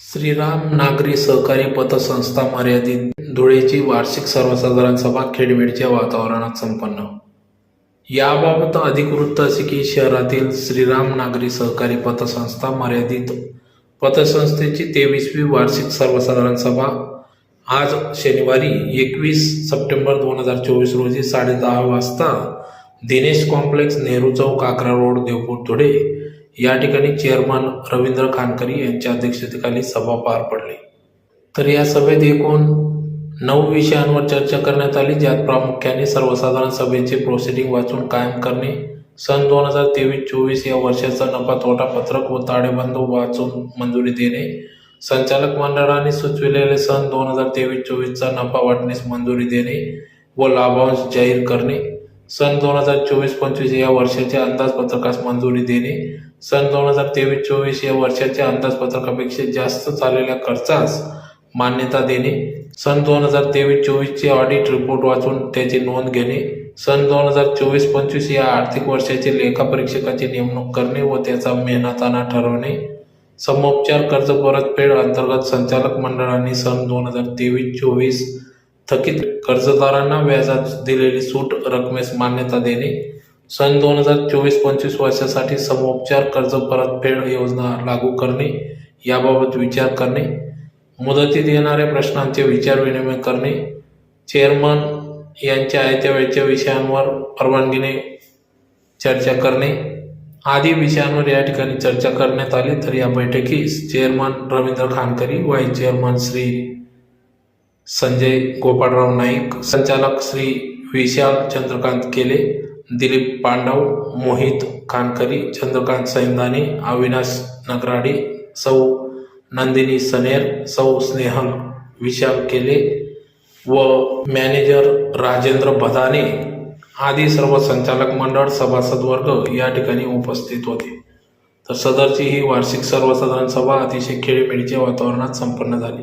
श्रीराम नागरी सहकारी पतसंस्था मर्यादित धुळेची वार्षिक सर्वसाधारण सभा खेडमेडच्या वातावरणात संपन्न. याबाबत अधिक वृत्त असे की शहरातील श्रीराम नागरी सहकारी पतसंस्था मर्यादित पतसंस्थेची तेवीसवी वार्षिक सर्वसाधारण सभा आज शनिवारी एकवीस सप्टेंबर दोन हजार चोवीस रोजी साडेदहा वाजता दिनेश कॉम्प्लेक्स नेहरू चौक अकरा रोड देवपूर धुळे या ठिकाणी चेअरमन रवींद्र खानकरी यांच्या अध्यक्षतेखाली सभा पार पडली. तर या सभेत एकूण नऊ विषयांवर चर्चा करण्यात आली ज्यात प्रामुख्याने सर्वसाधारण सभेचे प्रोसिडिंग वाचून कायम करणे सन दोन हजार तेवीस चोवीस या वर्षाचा नफा तोटा पत्रक व ताळेबंद वाचून मंजुरी देणे संचालक मंडळाने सुचविलेले सन दोन हजार तेवीस चोवीसचा नफा वाटण्यास मंजुरी देणे व लाभांश जाहीर करणे सन दोन हजार चोवीस पंचवीस या वर्षाच्या अंदाजपत्रकास मंजुरी देणे सन दोन हजार तेवीस चोवीस या वर्षाच्या अंदाजपत्रकापेक्षा जास्त झालेल्या खर्चास मान्यता देणे सन दोन हजार तेवीस चोवीसचे ऑडिट रिपोर्ट वाचून त्याची नोंद घेणे सन दोन हजार चोवीस पंचवीस या आर्थिक वर्षाचे लेखापरीक्षकाची नेमणूक करणे व त्याचा मेहनताना ठरवणे समोपचार कर्ज परतफेड अंतर्गत संचालक मंडळाने सन दोन हजार तेवीस चोवीस थकीत कर्जदारांना व्याजात दिलेली सूट रकमेस मान्यता देणे सन दोन हजार चोवीस पंचवीस वर्षासाठी समोपचार कर्ज परतफेड योजना लागू करणे याबाबत विचार करणे मुदतीत येणाऱ्या प्रश्नांचे विचारविनिमय करणे चेअरमन यांच्या आयत्या वेळच्या विषयांवर परवानगीने चर्चा करणे आदी विषयांवर या ठिकाणी चर्चा करण्यात आली. तर या बैठकीस chairman Ravindra Khankari vice chairman Shri Sanjay Gopalrao Naik संचालक श्री विशाल चंद्रकांत केले दिलीप पांडव मोहित खानकरी चंद्रकांत सैंदाने अविनाश नगराडे सौ नंदिनी सनेर सौ स्नेहल विशाल केले व मॅनेजर राजेंद्र भदाने आदी सर्व संचालक मंडळ सभासद वर्ग या ठिकाणी उपस्थित होते. तर सदरची ही वार्षिक सर्वसाधारण सभा अतिशय खेळीमेळीच्या वातावरणात संपन्न झाली.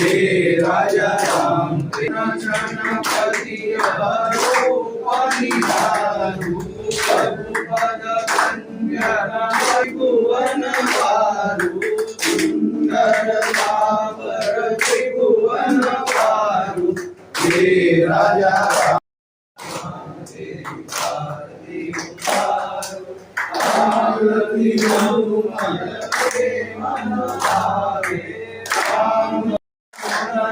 हे राजा राम गणपती हरो परिहारू रघुपद कंजन भुवन वारू सुंदर सागर त्रिभुवन वारू हे राजा राम आरती भावे राम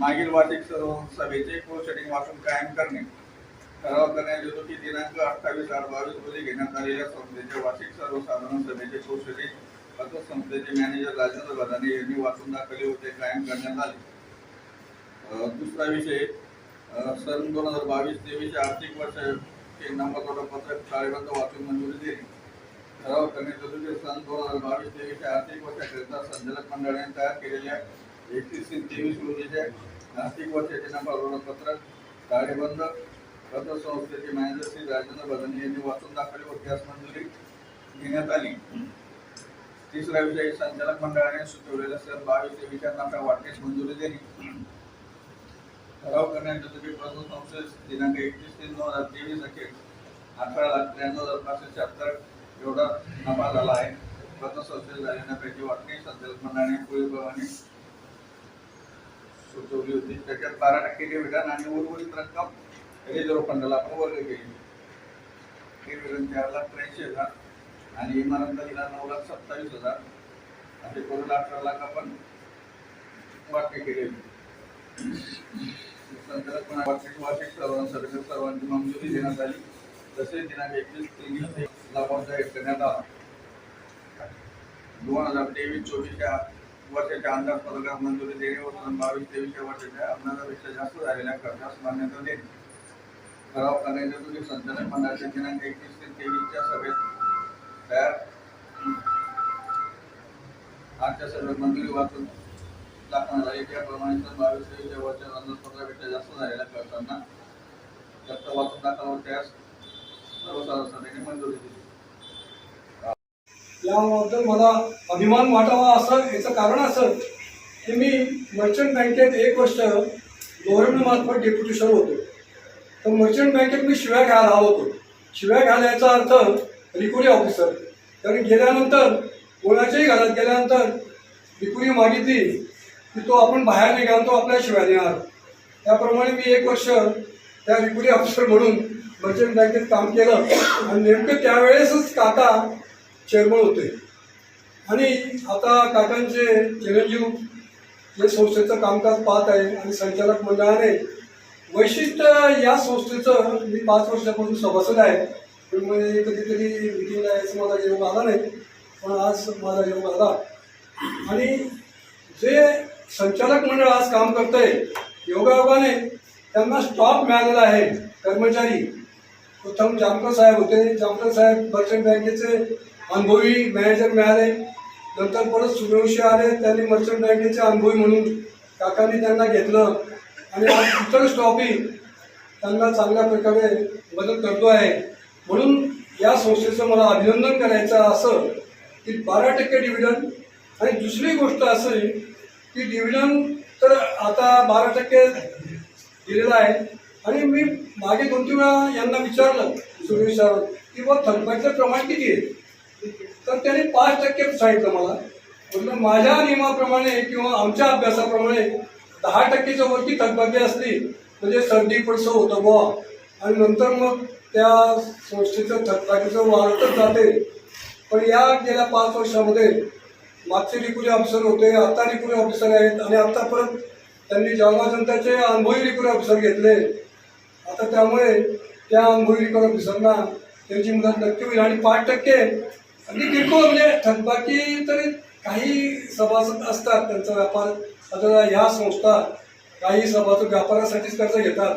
मागील वार्षिक सर्व सभेचे सेटिंग वाचून कायम करणे. ठराव करण्यात येतो की दिनांक अठ्ठावीस आठ बावीस रोजी घेण्यात आलेल्या संस्थेच्या वार्षिक सर्वसाधारण सभेचे प्रोसिडिंग पतसंस्थेचे मॅनेजर राजेंद्र बदाने यांनी वाचून दाखवले होते कायम करण्यात आले. दुसरा विषय सन दोन हजार बावीस तेवीस आर्थिक वर्षाचे नंबर पत्रक ताळेबंद वाचून मंजुरी दिली. ठराव करण्यात येतो की सन दोन हजार बावीस तेवीस आर्थिक वर्षाकरिता संचालक मंडळाने तयार केलेल्या एकतीस ते तेवीस रोजीच्या आर्थिक व चेतना प्रमाणपत्र ताळेबंद पतसंस्थेचे मॅनेजर श्री राजेंद्र बदने यांनी वाचून दाखवले व त्यास मंजुरी घेण्यात आली. तिसरा विषय संचालक मंडळाने सुचवलेल्या सर बावीस तेवीसच्या नफा वाटण्यास मंजुरी देणे ठराव करण्यात येतो की दिनांक एकतीस तीन दोन हजार तेवीस अखेर अठरा लाख त्र्याण्णव हजार पाचशे शहात्तर एवढा नफा झाला आहे. पतसंस्थेत झालेल्या पैकी वाटणी संचालक मंडळाने पुढीलप्रमाणे सुचवली होती. त्याच्यात बारा टक्के डिव्हिडंड आणि उर्वरित रक्कम रिझर्व्ह फंडाला आपण वर्ग केली. डिव्हिडंड चार लाख त्र्याऐंशी हजार आणि इमारत दिला नऊ लाख सत्तावीस हजार. असे करून अठरा लाख आपण वाटणी केलेली. संचालक मंडळ वार्षिक वार्षिक सर्व सर्वांची मंजुरी देण्यात आली. तसेच दिनांक एकवीस तेवीस ते लाभांश करण्यात आला. दोन हजार तेवीस चोवीसच्या वर्षाच्या अंदाजपत्रकात मंजुरी देणे व दोन बावीस तेवीसच्या वर्षाच्या अंदाजापेक्षा जास्त झालेल्या खर्चास मान्यता देणे ठराव करण्याच्या हेतूने संचालक मंडळाच्या दिनांक एकवीस ते तेवीसच्या सभेत तयार. आजच्या सभेत मंजुरी वाचून दाखवण्यात आली त्याप्रमाणे दोन बावीस तेवीसच्या वर्षाच्या अंदाजपत्रापेक्षा जास्त झालेल्या खर्चांना जास्त वाचून दाखल त्यास सर्वसाधारण सभेने मंजुरी दिली. याबद्दल मला अभिमान वाटावा असं याचं कारण असं की मी मर्चंट बँकेत एक वर्ष गव्हर्नमेंटमार्फत डेप्युटेशन होतो. तर मर्चंट बँकेत मी शिव्या घ्यायला आलो होतो. शिव्या घालायचा अर्थ रिकुरी ऑफिसर कारण गेल्यानंतर कोणाच्याही घरात गेल्यानंतर रिकुरी मागितली की तो आपण बाहेर निघाल तो आपल्या शिव्या देणार. त्याप्रमाणे मी एक वर्ष त्या रिकुरी ऑफिसर म्हणून मर्चंट बँकेत काम केलं. आणि नेमकं त्यावेळेसच काका चेअरमन होते. आणि आता काकांचे चिरंजीव या संस्थेचं कामकाज पाहत आहे आणि संचालक मंडळाने वैशिष्ट्य या संस्थेचं मी पाच वर्षापासून सभासद आहे. पण म्हणजे कधीतरी मिटिंगला यायचं मला योग आला नाही. पण आज माझा योग आला. आणि जे संचालक मंडळ आज काम करतंय योगायोगाने त्यांना स्टॉप मिळालेला आहे कर्मचारी. प्रथम जामकर साहेब होते. जामकर साहेब बचत बँकेचे अनुभवी मॅनेजर मिळाले. नंतर परत सूर्यवंशी आले. त्यांनी मर्चंट बँकेचे अनुभवी म्हणून काकांनी त्यांना घेतलं. आणि आज इतर स्टॉपही त्यांना चांगल्या प्रकारे मदत करतो आहे. म्हणून या संस्थेचं मला अभिनंदन करायचं असं की बारा टक्के डिव्हिडंड आणि दुसरी गोष्ट असं की डिव्हिडंड तर आता बारा टक्के दिलेला आहे. आणि मी मागे दोन तीन वेळा यांना विचारलं सुरेश सर की बा थकबाईचं प्रमाण किती आहे? तर त्यांनी पाच टक्के सांगितलं मला. म्हटलं माझ्या नियमाप्रमाणे किंवा आमच्या अभ्यासाप्रमाणे दहा टक्केच्या वरती थकबाकी असली म्हणजे सर्दी पडसं होतं बुवा. आणि नंतर मग त्या संस्थेचं थकबाकीचं वाढतच जाते. पण या गेल्या पाच वर्षामध्ये मागचे रिकुरी ऑफिसर होते आता रिकुरी ऑफिसर आहेत आणि आता परत त्यांनी जालना जनताचे अनुभवी रिकुरी ऑफिसर घेतले. आता त्यामुळे त्या अनुभवी रिकुरी ऑफिसरना त्यांची मदत नक्की होईल आणि पाच टक्के आणि किरकोळ म्हणजे थकबाकी तरी काही सभासद असतात त्यांचा व्यापार. आता ह्या संस्था काही सभासद व्यापारासाठीच कर्ज घेतात.